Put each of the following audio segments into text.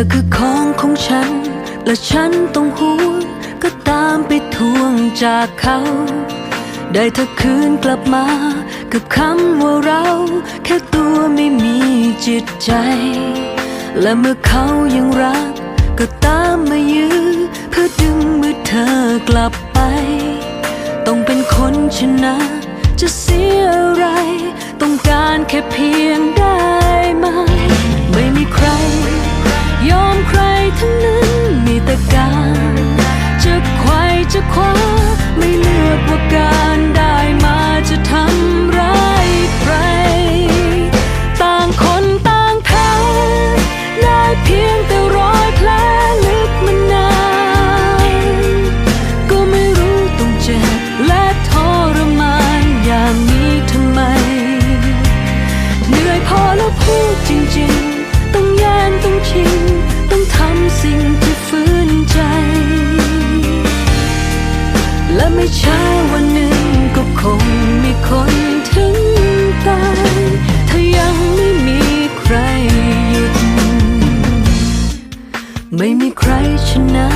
อคือของของฉัน และฉันต้องห่วงก็ตามไปทวงจากเขา ได้เธอคืนกลับมา กับคำว่าเรา แค่ตัวไม่มีจิตใจ และเมื่อเขายังรัก ก็ตามมายื้อเพื่อดึงมือเธอกลับไป ต้องเป็นคนชนะ จะเสียอะไร ต้องการแค่เพียงได้ไหมไจะไขว่จะคว้าไม่ลื ไม่มีใครชนะ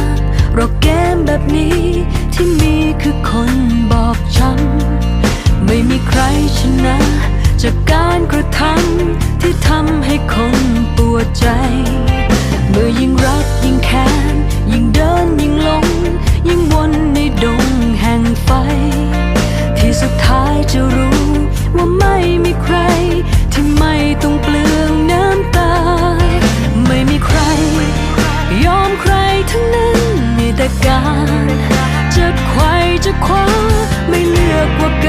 หรอกเกมแบบนี้ที่มีคือคนบอบช้ำไม่มีใครชนะ จากการกระทำที่ทำให้คนปวดใจ เมื่อยิ่งรักยิ่งแค้นยิ่งเดินยิ่งหลง ยิ่งวนในดงแห่งไฟ ที่สุดท้ายจะรู้ ไม่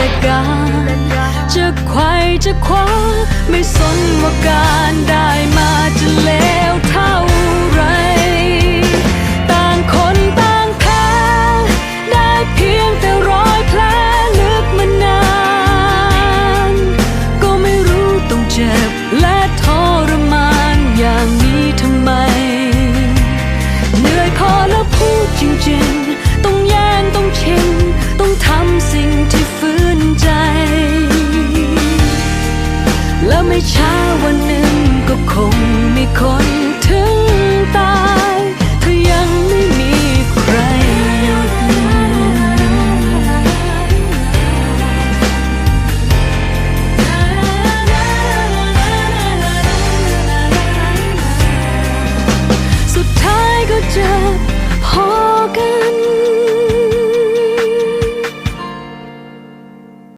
แต่การ จะไขว่จะคว้าไม่สนว่าการได้มาจะเลวเท่าไร ต่างคนต่างแพ้ได้เพียงแต่รอยแผลลึกมานาน ก็ไม่รู้ต้องเจ็บและทรมานอย่างนี้ทำไม เหนื่อยพอแล้วพูดจริง